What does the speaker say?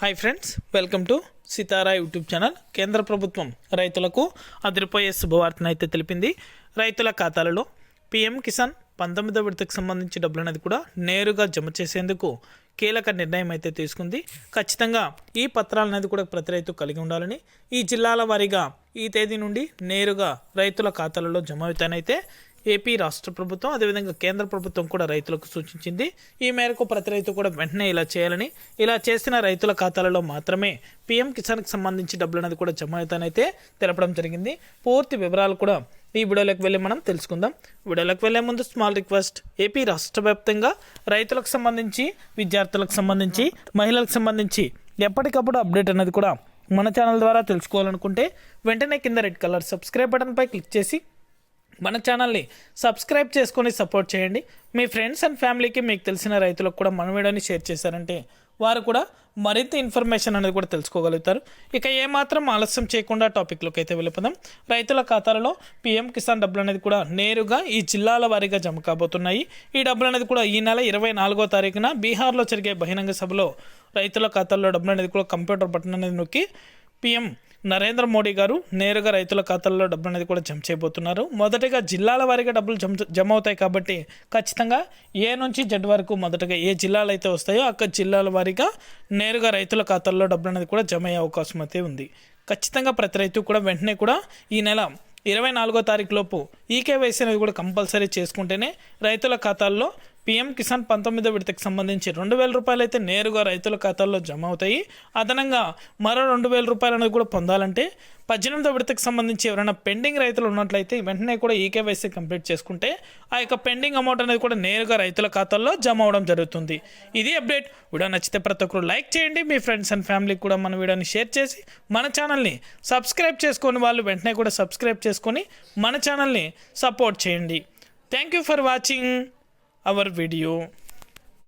Hi friends welcome to Sitara YouTube channel కేంద్ర ప్రభుత్వం రైతులకు అదిరిపోయే శుభవార్తను అయితే తెలిపింది. రైతుల ఖాతాలలో పిఎం కిసాన్ పంతొమ్మిదో విడతకు సంబంధించి డబ్బులనేది కూడా నేరుగా జమ చేసేందుకు కీలక నిర్ణయం అయితే తీసుకుంది. ఖచ్చితంగా ఈ పత్రాలు అనేది కూడా ప్రతి రైతు కలిగి ఉండాలని ఈ జిల్లాల వారీగా ఈ తేదీ నుండి నేరుగా రైతుల ఖాతాలలో జమ అవుతానైతే ఏపీ రాష్ట్ర ప్రభుత్వం అదేవిధంగా కేంద్ర ప్రభుత్వం కూడా రైతులకు సూచించింది. ఈ మేరకు ప్రతి రైతు కూడా వెంటనే ఇలా చేయాలని. ఇలా చేసిన రైతుల ఖాతాలలో మాత్రమే పీఎం కిసాన్కి సంబంధించి డబ్బులు అనేది కూడా జమ అవుతానైతే తెలపడం జరిగింది. పూర్తి వివరాలు కూడా ఈ వీడియోలోకి వెళ్ళి మనం తెలుసుకుందాం. వీడియోలోకి వెళ్ళే ముందు స్మాల్ రిక్వెస్ట్. ఏపీ రాష్ట్ర వ్యాప్తంగా రైతులకు సంబంధించి విద్యార్థులకు సంబంధించి మహిళలకు సంబంధించి ఎప్పటికప్పుడు అప్డేట్ అనేది కూడా మన ఛానల్ ద్వారా తెలుసుకోవాలనుకుంటే వెంటనే కింద రెడ్ కలర్ సబ్స్క్రైబ్ బటన్పై క్లిక్ చేసి మన ఛానల్ని సబ్స్క్రైబ్ చేసుకొని సపోర్ట్ చేయండి. మీ ఫ్రెండ్స్ అండ్ ఫ్యామిలీకి మీకు తెలిసిన రైతులకు కూడా మన వీడియోని షేర్ చేశారంటే వారు కూడా మరింత ఇన్ఫర్మేషన్ అనేది కూడా తెలుసుకోగలుగుతారు. ఇక ఏమాత్రం ఆలస్యం చేయకుండా టాపిక్లోకి అయితే వెళ్ళిపోదాం. రైతుల ఖాతాలలో పీఎం కిసాన్ డబ్బులు అనేది కూడా నేరుగా ఈ జిల్లాల వారీగా జమ కాబోతున్నాయి. ఈ డబ్బులు అనేది కూడా ఈ నెల ఇరవై నాలుగో తారీఖున బీహార్లో జరిగే బహిరంగ సభలో రైతుల ఖాతాల్లో డబ్బులు అనేది కూడా కంప్యూటర్ బటన్ అనేది నొక్కి పీఎం నరేంద్ర మోడీ గారు నేరుగా రైతుల ఖాతాల్లో డబ్బులు అనేది కూడా జమ చేయబోతున్నారు. మొదటగా జిల్లాల వారీగా డబ్బులు జమ జమ అవుతాయి కాబట్టి ఖచ్చితంగా ఏ నుంచి జడ్ వరకు మొదటగా ఏ జిల్లాలు అయితే వస్తాయో అక్కడ జిల్లాల వారీగా నేరుగా రైతుల ఖాతాల్లో డబ్బులు అనేది కూడా జమ అయ్యే అవకాశం అయితే ఉంది. ఖచ్చితంగా ప్రతి రైతు కూడా వెంటనే కూడా ఈ నెల ఇరవై నాలుగో తారీఖు లోపు ఈకేవైసీ అనేది కూడా కంపల్సరీ చేసుకుంటేనే రైతుల ఖాతాల్లో పీఎం కిసాన్ పంతొమ్మిదో విడతకు సంబంధించి రెండు వేల రూపాయలు అయితే నేరుగా రైతుల ఖాతాల్లో జమ అవుతాయి. అదనంగా మరో రెండు వేల రూపాయలు అనేది కూడా పొందాలంటే పద్దెనిమిదో విడతకు సంబంధించి ఎవరైనా పెండింగ్ రైతులు ఉన్నట్లయితే వెంటనే కూడా ఈకేవైసీ కంప్లీట్ చేసుకుంటే ఆ యొక్క పెండింగ్ అమౌంట్ అనేది కూడా నేరుగా రైతుల ఖాతాల్లో జమ అవడం జరుగుతుంది. ఇది అప్డేట్. వీడియో నచ్చితే ప్రతి ఒక్కరు లైక్ చేయండి. మీ ఫ్రెండ్స్ అండ్ ఫ్యామిలీకి కూడా మన వీడియోని షేర్ చేసి మన ఛానల్ని సబ్స్క్రైబ్ చేసుకొని వాళ్ళు వెంటనే కూడా సబ్స్క్రైబ్ చేసుకొని మన ఛానల్ని సపోర్ట్ చేయండి. Thank you for watching. Our video